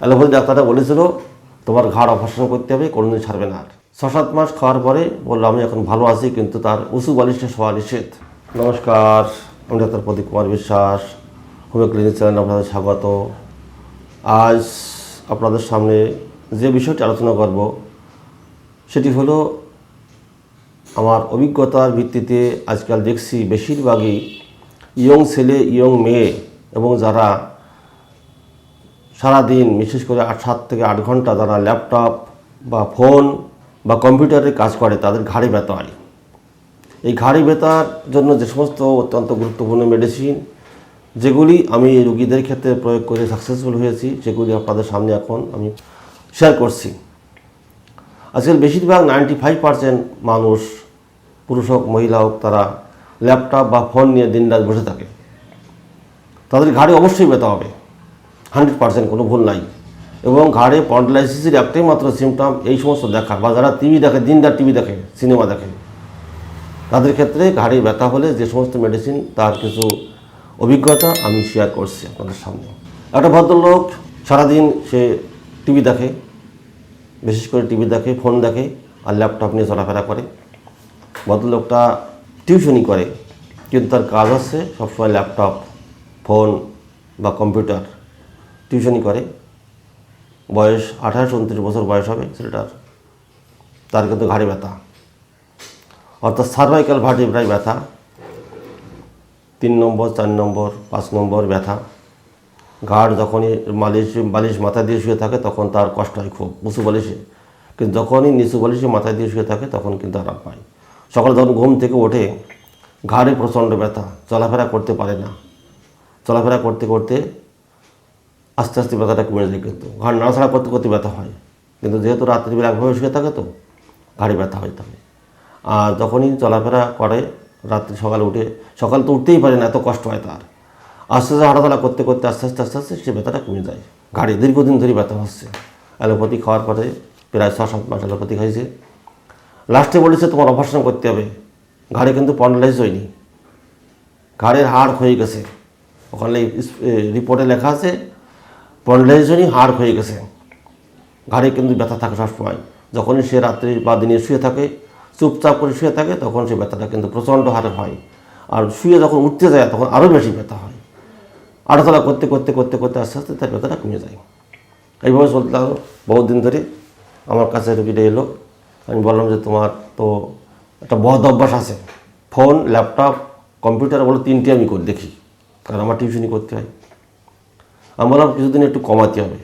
Allopathy ডাক্তাররা বলেছিল, তোমার ঘাড় অপারেশন করতে হবে, কোনোদিন ছাড়বে না আর। ছ সাত মাস খাওয়ার পরে বলল, আমি এখন ভালো আছি, কিন্তু তার উঁচু বালিশে শোয়া নিষেধ। নমস্কার, আমি ডাক্তার প্রদীপ Kumar Biswas, homeo clinic channel আপনাদের স্বাগত। আজ আপনাদের সামনে যে বিষয়টি আলোচনা করব, সেটি হলো, আমার অভিজ্ঞতার ভিত্তিতে আজকাল দেখছি বেশিরভাগই ইয়ং ছেলে, ইয়ং মেয়ে এবং যারা সারাদিন, বিশেষ করে আট, সাত থেকে আট ঘণ্টা যারা ল্যাপটপ বা ফোন বা কম্পিউটারে কাজ করে, তাদের ঘাড়ে ব্যথা হয়। এই ঘাড়ে ব্যথার জন্য যে সমস্ত অত্যন্ত গুরুত্বপূর্ণ মেডিসিন যেগুলি আমি রুগীদের ক্ষেত্রে প্রয়োগ করে সাকসেসফুল হয়েছি, সেগুলি আপনাদের সামনে এখন আমি শেয়ার করছি। আজকাল বেশিরভাগ নাইনটি ফাইভ পার্সেন্ট মানুষ, পুরুষ হোক, মহিলা হোক, তারা ল্যাপটপ বা ফোন নিয়ে দিনরাত বসে থাকে। তাদের ঘাড়ে অবশ্যই ব্যথা হবে। হান্ড্রেড পার্সেন্ট কোনো ভুল নাই। এবং ঘাড়ে পন্ডলাইসিসের একটাই মাত্র সিমটম এই সমস্ত দেখা। বা যারা টিভি দেখে, দিনরাত টিভি দেখে সিনেমা দেখে। তাদের ক্ষেত্রে ঘাড়ে ব্যথা হলে যে সমস্ত মেডিসিন তার কিছু অভিজ্ঞতা আমি শেয়ার করছি আপনাদের সামনে। একটা ভদ্রলোক সারাদিন সে টিভি দেখে, বিশেষ করে টিভি দেখে ফোন দেখে আর ল্যাপটপ নিয়ে চলাফেরা করে। ভদ্রলোকটা টিউশনি করে, কিন্তু তার কাজ হচ্ছে সবসময় ল্যাপটপ ফোন বা কম্পিউটার টিউশনি করে। বয়স আঠাশ, উনত্রিশ বছর বয়স হবে ছেলেটার। তার কিন্তু ঘাড়ে ব্যথা। অর্থাৎ সার্ভাইকাল ভার্টি প্রায় ব্যথা। তিন নম্বর, চার নম্বর, পাঁচ নম্বর ব্যথা। ঘাড় যখনই মালিশ, বালিশ মাথা দিয়ে শুয়ে থাকে তখন তার কষ্ট হয় খুব উঁচু বালিশে। কিন্তু যখনই নিচু বালিশে মাথা দিয়ে শুয়ে থাকে তখন কিন্তু আরাম পায়। সকালে যখন ঘুম থেকে ওঠে, ঘাড়ে প্রচণ্ড ব্যথা, চলাফেরা করতে পারে না। চলাফেরা করতে করতে আস্তে আস্তে ব্যথাটা কমে যায় কিন্তু। ঘাড় নাড়াছাড়া করতে করতে ব্যথা হয়। কিন্তু যেহেতু রাত্রিবেলা একভাবে শুয়ে থাকে তো, ঘাড়ে ব্যথা হয় থাকে আর যখনই চলাফেরা করে, রাত্রি সকালে উঠে, সকাল তো উঠতেই পারে না, এত কষ্ট হয় তার। আস্তে আস্তে হাঁটাচলা করতে করতে আস্তে আস্তে আস্তে আস্তে সে ব্যথাটা কমে যায়। ঘাড়ে দীর্ঘদিন ধরে ব্যথা হচ্ছে। অ্যালোপ্যাথি খাওয়ার পরে প্রায় ছ সাত মাস অ্যালোপ্যাথি খাইছে। লাস্টে বলেছে, তোমার অপারেশন করতে হবে। ঘাড়ে কিন্তু পন্ডালাইজ হয়নি। ঘাড়ের হাড় হয়ে গেছে। ওখানে রিপোর্টে লেখা আছে হয়নি হাড় হয়ে গেছে। ঘাড়ে কিন্তু ব্যথা থাকে সবসময়। যখনই সে রাত্রি বা দিনে শুয়ে থাকে, চুপচাপ করে শুয়ে থাকে, তখন সে ব্যথাটা কিন্তু প্রচণ্ড হারে হয়। আর শুয়ে যখন উঠতে যায়, তখন আরও বেশি ব্যথা হয়। আড়াতলা করতে করতে করতে করতে আস্তে আস্তে তার ব্যথাটা কমে যায়। এইভাবে চলতে লাগল। বহুদিন ধরে আমার কাছে রুগীটা এলো। আমি বললাম যে, তোমার তো একটা বদ অভ্যাস আছে। ফোন, ল্যাপটপ, কম্পিউটার বলে তিনটে আমি করি, দেখি। কারণ আমার টিউশনি করতে হয়। আমি বললাম কিছুদিন একটু কমাতে হবে।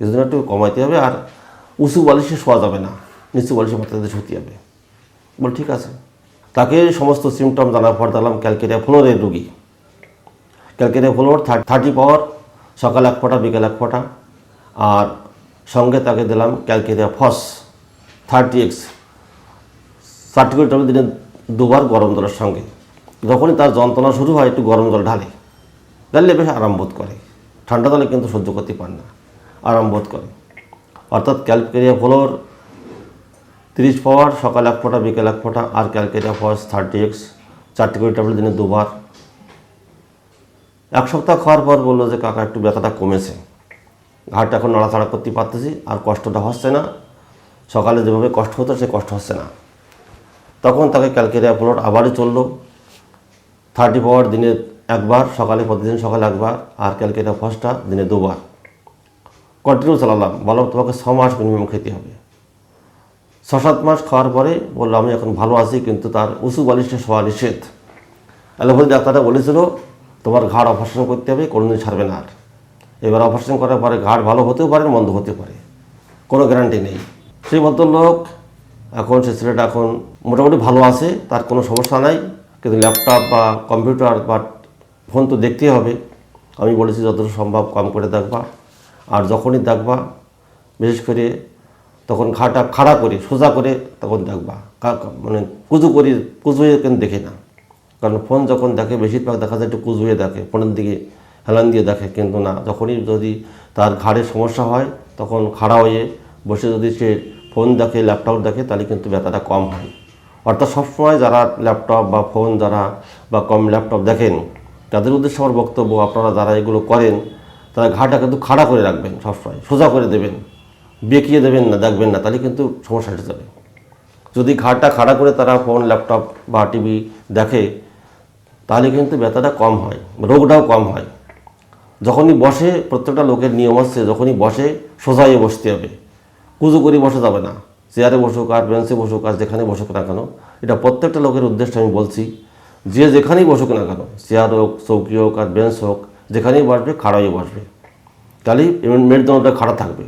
কিছুদিন একটু কমাতে হবে আর উঁচু বালিশে শোয়া যাবে না। নিচু বালিশে মাথাতে শুতে হবে। বল ঠিক আছে। তাকে সমস্ত সিমটম জানার পর দিলাম ক্যালকেরিয়া ফ্লোরের রুগী। ক্যালকেরিয়া ফ্লোর থার্টি পাওয়ার সকাল এক ফোঁটা, বিকেল এক ফোঁটা। আর সঙ্গে তাকে দিলাম ক্যালকেরিয়া ফস থার্টি এক্স ষাট ট্যাবলেট দিনে দুবার গরম জলের সঙ্গে। যখনই তার যন্ত্রণা শুরু হয়, একটু গরম জল ঢালে। ঢাললে বেশ আরাম বোধ করে। ঠান্ডা জলে কিন্তু সহ্য করতে পারে না, আরাম বোধ করে। অর্থাৎ ক্যালকেরিয়া ফ্লোর তিরিশ পাওয়ার, সকাল এক ফোঁটা, বিকেল এক ফোঁটা, আর ক্যালকেরিয়া ফস থার্টি এক্স চারটি করে ট্যাবলেট দিনে দুবার। এক সপ্তাহ খাওয়ার পর বলল যে, কাকা, একটু ব্যথাটা কমেছে। ঘাটটা এখন নাড়াচাড়া করতে পারতেছি, আর কষ্টটা হচ্ছে না। সকালে যেভাবে কষ্ট হতো, সে কষ্ট হচ্ছে না। তখন তাকে ক্যালকেরিয়া প্লট আবারই চলল। থার্টি পাওয়ার দিনে একবার, সকালে প্রতিদিন সকালে একবার, আর ক্যালকেরিয়া ফার্স্টটা দিনে দুবার। কন্টিনিউ চালালাম বললাম তোমাকে ছ মাস মিনিমাম খেতে হবে। ছ সাত মাস খাওয়ার পরে বলল, আমি এখন ভালো আছি, কিন্তু তার উঁচু বালিশে শোয়া নিষেধ। অ্যালোপ্যাথি ডাক্তাররা বলেছিল, তোমার ঘাড় অপারেশন করতে হবে, কোনোদিন ছাড়বে না আর। এবার অপারেশন করার পরে ঘাড় ভালো হতেও পারে, মন্দ হতে পারে। কোনো গ্যারান্টি নেই। সেই ভদ্রলোক এখন সে ছেলেটা এখন মোটামুটি ভালো আছে, তার কোনো সমস্যা নাই, কিন্তু ল্যাপটপ বা কম্পিউটার বা ফোন তো দেখতেই হবে। আমি বলেছি যতটা সম্ভব কম করে দেখবা। আর যখনই দেখবা, বিশেষ করে তখন ঘাটা খাড়া করে, সোজা করে তখন দেখবা। মানে কুজু করি, কুজু হয়ে কিন্তু দেখে না? কারণ ফোন যখন দেখে, বেশিরভাগ দেখা যায় একটু কুজু হয়ে দেখে, ফোনের দিকে হেলান দিয়ে দেখে, কিন্তু না। যখনই যদি তার ঘাড়ে সমস্যা হয়, তখন খাড়া হয়ে বসে যদি সে ফোন দেখে, ল্যাপটপ দেখে, তাহলে কিন্তু ব্যথাটা কম হয়। অর্থাৎ সবসময় যারা ল্যাপটপ বা ফোন যারা বা কম ল্যাপটপ দেখেন তাদের উদ্দেশ্যে আমার বক্তব্য আপনারা যারা এগুলো করেন, তারা ঘাটা কিন্তু খাড়া করে রাখবেন সবসময়, সোজা করে দেবেন, বেঁকিয়ে দেবেন না, দেখবেন না, তাহলে কিন্তু সমস্যা এসে যাবে। যদি ঘাটটা খাড়া করে তারা ফোন, ল্যাপটপ বা টিভি দেখে, তাহলে কিন্তু ব্যথাটা কম হয়, রোগটাও কম হয়। যখনই বসে, প্রত্যেকটা লোকের নিয়ম হচ্ছে যখনই বসে সোজাইয়ে বসতে হবে। কুজু করে বসে যাবে না। চেয়ারে বসুক আর বেঞ্চে বসুক আর যেখানে বসুক না কেন, এটা প্রত্যেকটা লোকের উদ্দেশ্যে আমি বলছি। যে যেখানেই বসুক না কেন চেয়ার হোক চৌকি হোক, আর বেঞ্চ হোক, যেখানেই বসবে খাড়া হয়ে বসবে। তাহলেই মেরুদণ্ডটা খাড়া থাকবে।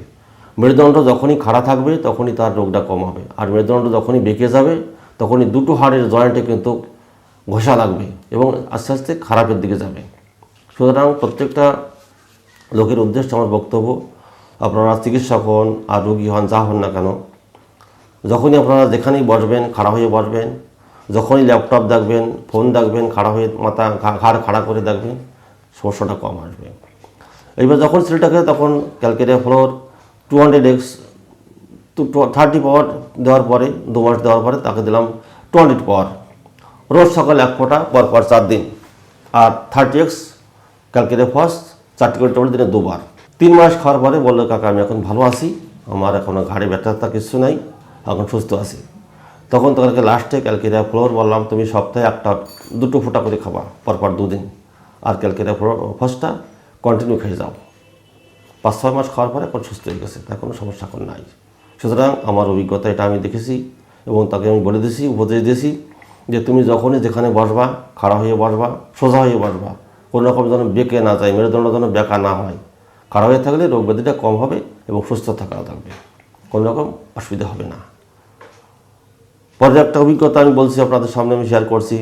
মেরুদণ্ড যখনই খাড়া থাকবে, তখনই তার রোগটা কম হবে। আর মেরুদণ্ড যখনই বেঁকে যাবে, তখনই দুটো হাড়ের জয়েন্টে কিন্তু ঘষা লাগবে এবং আস্তে আস্তে খারাপের দিকে যাবে। সুতরাং প্রত্যেকটা লোকের উদ্দেশ্যে আমার বক্তব্য, আপনারা চিকিৎসক হন আর রোগী হন, যা হন না কেন, যখনই আপনারা যেখানেই বসবেন, খাড়া হয়ে বসবেন যখনই ল্যাপটপ দেখবেন ফোন দেখবেন, খাড়া হয়ে মাথা ঘাড় খাড়া করে দেখবেন, সমস্যাটা কম আসবে। এইবার যখন ছেলেটাকে তখন Calcarea fluor two hundred X two thirty power দেওয়ার পরে, দু মাস দেওয়ার পরে তাকে দিলাম টু হান্ড্রেড পাওয়ার রোজ সকাল এক ফোঁটা পর পর চার দিন। আর থার্টি এক্স ক্যালকেরিয়া ফার্স্ট চারটি করে ট্যাবলেট দিনে দুবার। তিন মাস খাওয়ার পরে বলল, কাকা, আমি এখন ভালো আছি। আমার এখন ঘাড়ে ব্যথা কিছু নাই। এখন সুস্থ আছি। তখন তাদেরকে লাস্টে ক্যালকেরিয়া ফ্লোর বললাম, তুমি সপ্তাহে একটা দুটো ফোঁটা করে খাবা, পরপর দুদিন। আর ক্যালকেরিয়া ফ্লোর ফার্স্টটা কন্টিনিউ খেয়ে যাও। পাঁচ, ছয় মাস খাওয়ার পরে এখন সুস্থ হয়ে গেছে, তার কোনো সমস্যা এখন নাই। সুতরাং আমার অভিজ্ঞতা এটা আমি দেখেছি এবং তাকে আমি বলে দিয়েছি, উপদেশ দিয়েছি যে তুমি যখনই যেখানে বসবা, খাড়া হয়ে বসবা, সোজা হয়ে বসবা, কোনো রকম যেন বেঁকে না যায়, মেরুদণ্ড যেন বেঁকা না হয়, খাড়া হয়ে থাকলে রোগ ব্যাধিটা কম হবে এবং সুস্থ থাকা থাকবে। কোনো রকম অসুবিধা হবে না। পরে একটা অভিজ্ঞতা আমি বলছি, আপনাদের সামনে আমি শেয়ার করছি।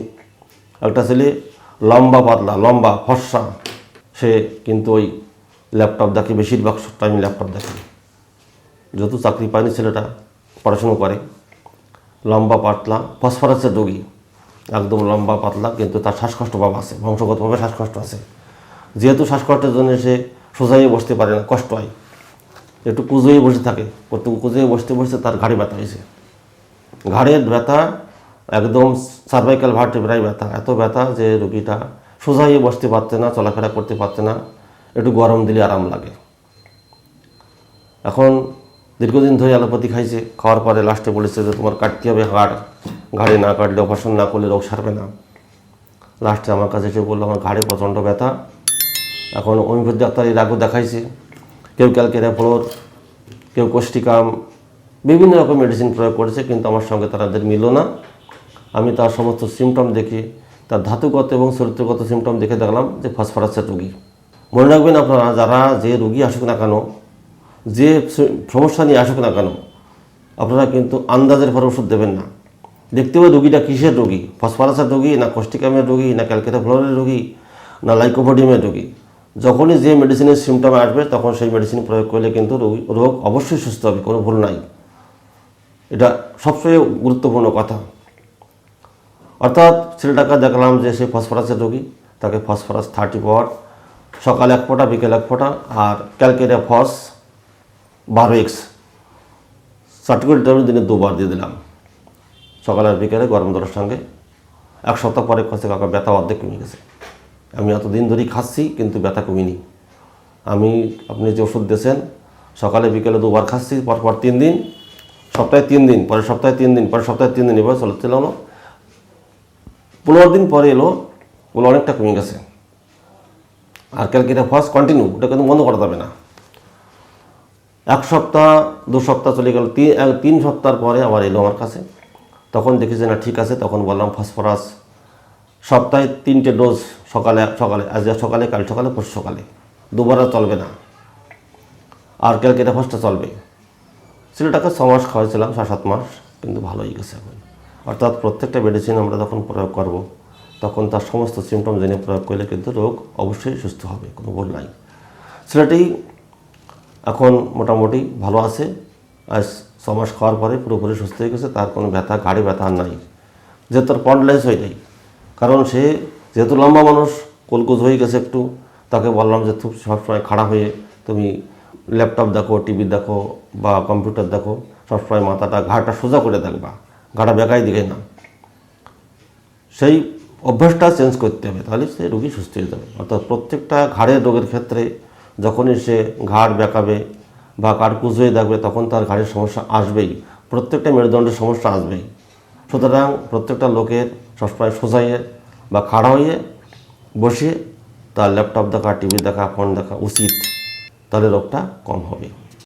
একটা ছেলে লম্বা পাতলা, লম্বা, ফর্সা। সে কিন্তু ওই ল্যাপটপ দেখে, বেশিরভাগ টাইম ল্যাপটপ দেখে। যেহেতু চাকরি পায়নি ছেলেটা, পড়াশুনো করে। লম্বা, পাতলা ফসফরাসের রোগী। একদম লম্বা, পাতলা, কিন্তু তার শ্বাসকষ্ট ভাব আছে, বংশগতভাবে শ্বাসকষ্ট আছে। যেহেতু শ্বাসকষ্টের জন্য সে সোজাইয়ে বসতে পারে না, কষ্ট হয়। একটু কুজোয়ে বসে থাকে। প্রত্যেক কুজোয়ে বসতে বসতে তার ঘাড়ে ব্যথা হয়েছে। ঘাড়ের ব্যথা, একদম সার্ভাইকাল ভার্টেব্রায় ব্যথা, এত ব্যথা যে রুগীটা সোজা হয়ে বসতে পারছে না, চলাফেরা করতে পারছে না, একটু গরম দিলে আরাম লাগে। এখন দীর্ঘদিন ধরে অ্যালোপ্যাথি খাইছে, খাওয়ার পরে লাস্টে বলেছে যে তোমার কাটতে হবে হাড়, ঘাড়ে না কাটলে অপারেশন না করলে রোগ সারবে না। লাস্টে আমার কাছে এসে বলল, আমার ঘাড়ে প্রচণ্ড ব্যথা। এখন হোমিওপ্যাথি ডাক্তার এর আগেও দেখাইছে, কেউ ক্যালকেরিয়া ফ্লোর কেউ কোষ্টিকাম বিভিন্ন রকম মেডিসিন প্রয়োগ করেছে, কিন্তু আমার সঙ্গে তাদের মিলল না। আমি তার সমস্ত সিমটম দেখে, তার ধাতুগত এবং চরিত্রগত সিমটম দেখে দেখলাম যে ফসফরাসের রোগী। মনে রাখবেন আপনারা, যারা যে রুগী আসুক না কেন, যে সমস্যা নিয়ে আসুক না কেন, আপনারা কিন্তু আন্দাজের পরে ওষুধ দেবেন না। দেখতে হবে রোগীটা কিসের রোগী ফসফরাসের রোগী, না কোষ্টিকামের রোগী, না ক্যালকেটা ফ্লোরের রোগী, না লাইকোপোডিয়ামের রোগী। যখনই যে মেডিসিনের সিমটম আসবে, তখন সেই মেডিসিন প্রয়োগ করলে কিন্তু রোগ অবশ্যই সুস্থ হবে, কোনো ভুল নাই। এটা সবচেয়ে গুরুত্বপূর্ণ কথা। অর্থাৎ ছেলেটাকে দেখলাম যে সে ফসফরাসের রোগী, তাকে ফসফরাস থার্টি পাওয়ার সকাল এক ফোঁটা, বিকেল এক ফোঁটা, আর ক্যালকেরিয়া ফস বারো এক্স। সার্টিফিকেট ট্যাবলেট দিনে দুবার দিয়ে দিলাম। সকালে আর বিকেলে গরম জলের সঙ্গে। এক সপ্তাহ পরে কাছে কাকা ব্যথা অর্ধেক কমে গেছে। আমি এতদিন ধরেই খাচ্ছি, কিন্তু ব্যথা কমিনি। আমি, আপনি যে ওষুধ দিয়েছেন, সকালে বিকেলে দুবার খাচ্ছি, পরপর তিন দিন সপ্তাহে তিন দিন, পরের সপ্তাহে তিন দিন, পরের সপ্তাহে তিন দিন এবার চলছিল না পনেরো দিন পরে এলো ওগুলো অনেকটা কমে গেছে। আর ক্যালকেটা ফার্স্ট কন্টিনিউ ওটা কিন্তু বন্ধ করা যাবে না। এক সপ্তাহ, দু সপ্তাহ চলে গেল, তিন তিন সপ্তাহ পরে আবার এলো আমার কাছে। তখন দেখি যে না, ঠিক আছে, তখন বললাম ফসফরাস সপ্তাহে তিনটে ডোজ সকালে সকালে, আজ সকালে, কাল সকালে, পরশু সকালে। দুবার চলবে না। আর ক্যালকেটা ফার্স্টটা চলবে। ছেলেটাকে ছ মাস খাওয়াইছিলাম ছয় সাত মাস, কিন্তু ভালোই গেছে এখন। অর্থাৎ প্রত্যেকটা মেডিসিন আমরা যখন প্রয়োগ করব, তখন তার সমস্ত সিমটম জেনে প্রয়োগ করলে কিন্তু রোগ অবশ্যই সুস্থ হবে, কোনো ভুল নাই। ছেলেটি এখন মোটামুটি ভালো আছে, আর ছ মাস খাওয়ার পরে পুরোপুরি সুস্থ হয়ে গেছে, তার কোনো ব্যথা, ঘাড়ে ব্যথা নাই। যে তার পন্ডলাইজ হয়ে নাই, কারণ সে যেহেতু লম্বা মানুষ, কলকুজ হয়ে গেছে একটু, তাকে বললাম যে সবসময় খাড়া হয়ে তুমি ল্যাপটপ দেখো টিভি দেখো বা কম্পিউটার দেখো, সবসময় মাথাটা ঘাড়টা সোজা করে দেখবা। ঘাটা বেকাই দিকে না। সেই অভ্যাসটা চেঞ্জ করতে হবে, তাহলে সে রোগী সুস্থ হয়ে যাবে। অর্থাৎ প্রত্যেকটা ঘাড়ের রোগের ক্ষেত্রে যখনই সে ঘাড় বেঁকাবে বা কারকুজ হয়ে দেখবে তখন তার ঘাড়ের সমস্যা আসবেই। প্রত্যেকটা মেরুদণ্ডের সমস্যা আসবেই। সুতরাং প্রত্যেকটা লোকের সবসময় সোজা হয়ে বা খাড়া হয়ে বসে তার ল্যাপটপ দেখা টিভি দেখা ফোন দেখা উচিত। তাহলে রোগটা কম হবে।